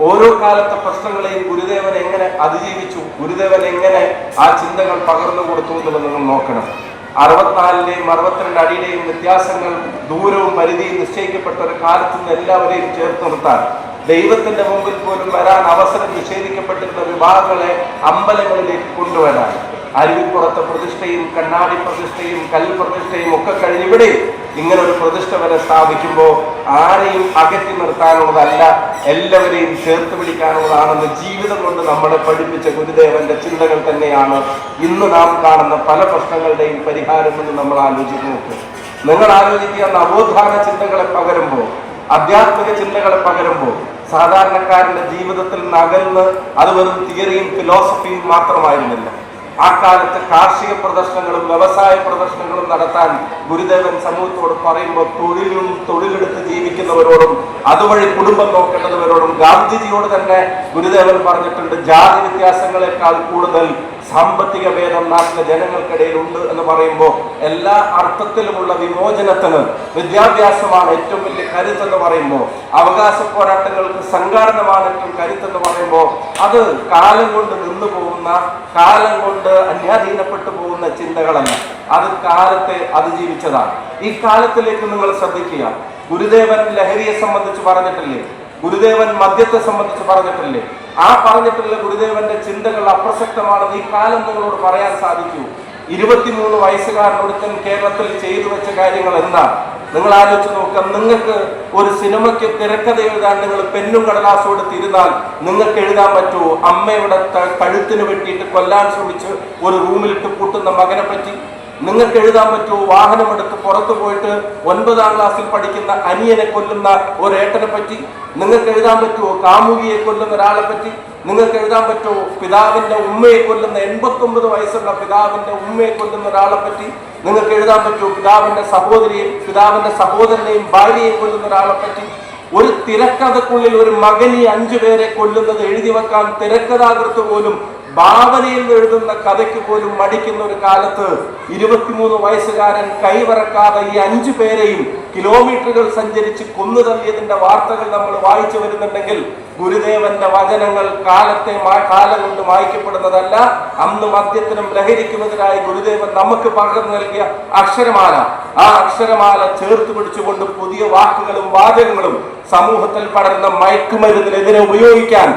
ഓരോ കാലത്തെ പ്രശ്നങ്ങളെയും ഗുരുദേവൻ എങ്ങനെ അതിജീവിച്ചു? ഗുരുദേവൻ എങ്ങനെ ആ ചിന്തകൾ പകർന്നു കൊടുത്തു എന്നുള്ളത് നിങ്ങൾ നോക്കണം. അറുപത്തിനാലിന്റെയും അറുപത്തിരണ്ട് അടിയുടെയും വ്യത്യാസങ്ങൾ ദൂരവും പരിധിയും നിശ്ചയിക്കപ്പെട്ട ഒരു കാലത്ത് നിന്ന് എല്ലാവരെയും ചേർത്ത് നിർത്താൻ ദൈവത്തിന്റെ മുമ്പിൽ പോലും വരാൻ അവസരം നിഷേധിക്കപ്പെട്ടിരുന്ന വിഭാഗങ്ങളെ അമ്പലങ്ങളിലേക്ക് കൊണ്ടുവരാൻ അരുവിപ്പുറത്തെ പ്രതിഷ്ഠയും കണ്ണാടി പ്രതിഷ്ഠയും കൽ പ്രതിഷ്ഠയും ഒക്കെ കഴിഞ്ഞ് ഇവിടെ ഇങ്ങനെ ഒരു പ്രതിഷ്ഠ വരെ സ്ഥാപിക്കുമ്പോൾ ആരെയും അകറ്റി നിർത്താനുള്ളതല്ല എല്ലാവരെയും ചേർത്ത് പിടിക്കാനുള്ളതാണെന്ന് ജീവിതം കൊണ്ട് നമ്മളെ പഠിപ്പിച്ച ഗുരുദേവന്റെ ചിന്തകൾ തന്നെയാണ് ഇന്ന് നാം കാണുന്ന പല പ്രശ്നങ്ങളുടെയും പരിഹാരം എന്ന് നമ്മൾ ആലോചിച്ച് നോക്കും. നിങ്ങൾ ആലോചിക്കുക നവോത്ഥാന ചിന്തകളെ പകരുമ്പോൾ ആധ്യാത്മിക ചിന്തകളെ പകരുമ്പോൾ സാധാരണക്കാരന്റെ ജീവിതത്തിൽ നിന്ന് അകന്ന് അത് വെറും തിയറിയും ഫിലോസഫിയും മാത്രമായിരുന്നില്ല. ആ കാലത്ത് കാർഷിക പ്രദർശനങ്ങളും വ്യവസായ പ്രദർശനങ്ങളും നടത്താൻ ഗുരുദേവൻ സമൂഹത്തോട് പറയുമ്പോൾ തൊഴിലും തൊഴിലെടുത്ത് ജീവിക്കുന്നവരോടും അതുവഴി കുടുംബം നോക്കേണ്ടവരോടും ഗാന്ധിജിയോട് തന്നെ ഗുരുദേവൻ പറഞ്ഞിട്ടുണ്ട് ജാതി വ്യത്യാസങ്ങളെക്കാൾ കൂടുതൽ സാമ്പത്തിക ഭേദം നാട്ടിലെ ജനങ്ങൾക്കിടയിൽ ഉണ്ട് എന്ന് പറയുമ്പോൾ എല്ലാ അർത്ഥത്തിലുമുള്ള വിമോചനത്തിന് വിദ്യാഭ്യാസമാണ് ഏറ്റവും വലിയ കരുത്തെന്ന് പറയുമ്പോൾ അവകാശ പോരാട്ടങ്ങൾക്ക് സംഘാടനമാണ് ഏറ്റവും കരുത്തെന്ന് പറയുമ്പോൾ അത് കാലം കൊണ്ട് നിന്നു പോകുന്ന കാലം കൊണ്ട് അന്യാധീനപ്പെട്ടു പോകുന്ന ചിന്തകളല്ല. അത് കാലത്തെ അതിജീവിച്ചതാണ്. ഈ കാലത്തിലേക്ക് നിങ്ങൾ ശ്രദ്ധിക്കുക. ഗുരുദേവൻ ലഹരിയെ സംബന്ധിച്ച് പറഞ്ഞിട്ടില്ലേ? ഗുരുദേവൻ മദ്യത്തെ സംബന്ധിച്ച് പറഞ്ഞിട്ടില്ലേ? ആ പറഞ്ഞിട്ടുള്ള ഗുരുദേവന്റെ ചിന്തകൾ അപ്രസക്തമാണെന്ന് ഈ കാലം നിങ്ങളോട് പറയാൻ സാധിക്കൂ. ഇരുപത്തിമൂന്ന് വയസ്സുകാരനൊരുത്തൻ കേരളത്തിൽ ചെയ്തു വെച്ച കാര്യങ്ങൾ എന്താണ്? നിങ്ങൾ ആലോചിച്ച് നോക്കാം നിങ്ങൾക്ക് ഒരു സിനിമയ്ക്ക് തിരക്കഥ എഴുതാൻ നിങ്ങൾ പെന്നും കടലാസും എടുത്തിരുന്നാൽ നിങ്ങൾക്ക് എഴുതാൻ പറ്റുമോ അമ്മയുടെ കഴുത്തിന് വെട്ടിയിട്ട് കൊല്ലാൻ ശ്രമിച്ച് ഒരു റൂമിലിട്ട് പൂട്ടുന്ന മകനെ പറ്റി? നിങ്ങൾക്ക് എഴുതാൻ പറ്റുമോ? വാഹനമെടുത്ത് പുറത്തു പോയിട്ട് ഒൻപതാം ക്ലാസ്സിൽ പഠിക്കുന്ന അനിയനെ കൊല്ലുന്ന ഒരേട്ടനെ പറ്റി? നിങ്ങൾക്ക് എഴുതാൻ പറ്റുമോ? കാമുകിയെ കൊല്ലുന്ന ഒരാളെ പറ്റി? നിങ്ങൾക്ക് എഴുതാൻ പറ്റുമോ? പിതാവിന്റെ ഉമ്മയെ കൊല്ലുന്ന എൺപത്തൊമ്പത് വയസ്സുള്ള പിതാവിന്റെ ഉമ്മയെ കൊല്ലുന്ന ഒരാളെ പറ്റി? നിങ്ങൾക്ക് എഴുതാൻ പറ്റുമോ? പിതാവിന്റെ സഹോദരിയെയും പിതാവിന്റെ സഹോദരനെയും ഭാര്യയെ കൊല്ലുന്ന ഒരാളെ പറ്റി? ഒരു തിരക്കഥക്കുള്ളിൽ ഒരു മകനി അഞ്ചു പേരെ കൊല്ലുന്നത് എഴുതി വെക്കാൻ തിരക്കഥാകൃത്ത് പോലും ഭാവനയിൽ എഴുതുന്ന കഥയ്ക്ക് പോലും മടിക്കുന്ന ഒരു കാലത്ത് ഇരുപത്തിമൂന്ന് വയസ്സുകാരൻ കൈവറക്കാതെ ഈ അഞ്ചു പേരെയും കിലോമീറ്ററുകൾ സഞ്ചരിച്ച് കൊന്നു തള്ളിയതിന്റെ വാർത്തകൾ നമ്മൾ വായിച്ചു വരുന്നുണ്ടെങ്കിൽ ഗുരുദേവന്റെ വചനങ്ങൾ കാലത്തെ കാലം കൊണ്ട് മായ്ക്കപ്പെടുന്നതല്ല. അന്ന് മദ്യത്തിനും ലഹരിക്കുമെതിരായി ഗുരുദേവൻ നമുക്ക് പകർന്നു നൽകിയ അക്ഷരമാല. ആ അക്ഷരമാല ചേർത്ത് പിടിച്ചുകൊണ്ട് പുതിയ വാക്കുകളും വാചകങ്ങളും സമൂഹത്തിൽ പടരുന്ന മയക്കുമരുന്നിനെതിരെ ഉപയോഗിക്കാൻ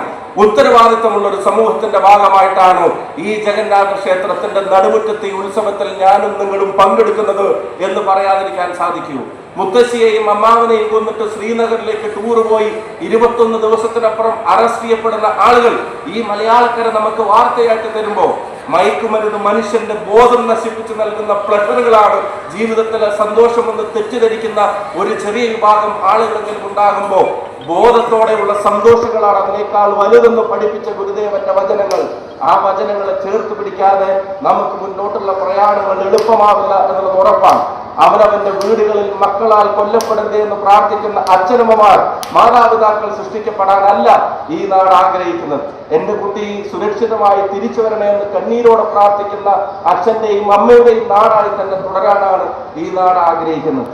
ഉത്തരവാദിത്തമുള്ള ഒരു സമൂഹത്തിന്റെ ഭാഗമായിട്ടാണ് ഈ ജഗന്നാഥ ക്ഷേത്രത്തിന്റെ നടുമുറ്റത്തെ ഉത്സവത്തിൽ ഞാനും നിങ്ങളും പങ്കെടുക്കുന്നത് എന്ന് പറയാതിരിക്കാൻ സാധിക്കൂ. മുത്തശ്ശിയെയും അമ്മാവനെയും കൊന്നിട്ട് ശ്രീനഗറിലേക്ക് ടൂർ പോയി ഇരുപത്തൊന്ന് ദിവസത്തിനപ്പുറം അറസ്റ്റ് ചെയ്യപ്പെടുന്ന ആളുകൾ ഈ മലയാളക്കര നമുക്ക് വാർത്തയായിട്ട് തരുമ്പോൾ മയക്കുമരുന്ന് മനുഷ്യന്റെ ബോധം നശിപ്പിച്ചു നൽകുന്ന പ്ലഷറുകളാണ് ജീവിതത്തിലെ സന്തോഷമെന്ന് തെറ്റിദ്ധരിക്കുന്ന ഒരു ചെറിയ വിഭാഗം ആളുകളെങ്കിലും ഉണ്ടാകുമ്പോൾ ബോധത്തോടെയുള്ള സന്തോഷങ്ങളാണ് അതിനേക്കാൾ വലുതെന്ന് പഠിപ്പിച്ച ഗുരുദേവന്റെ വചനങ്ങൾ. ആ വചനങ്ങളെ ചേർത്ത് പിടിക്കാതെ നമുക്ക് മുന്നോട്ടുള്ള പ്രയാണങ്ങൾ എളുപ്പമാവില്ല എന്നുള്ളത് ഉറപ്പാണ്. അവനവന്റെ വീടുകളിൽ മക്കളാൽ കൊല്ലപ്പെടരുതേ എന്ന് പ്രാർത്ഥിക്കുന്ന അച്ഛനമ്മമാർ മാതാപിതാക്കൾ സൃഷ്ടിക്കപ്പെടാനല്ല ഈ നാട് ആഗ്രഹിക്കുന്നത്. എന്റെ കുട്ടി സുരക്ഷിതമായി തിരിച്ചു വരണേ എന്ന് കണ്ണീരോടെ പ്രാർത്ഥിക്കുന്ന അച്ഛന്റെയും അമ്മയുടെയും നാടായി തന്നെ തുടരാനാണ് ഈ നാട് ആഗ്രഹിക്കുന്നത്.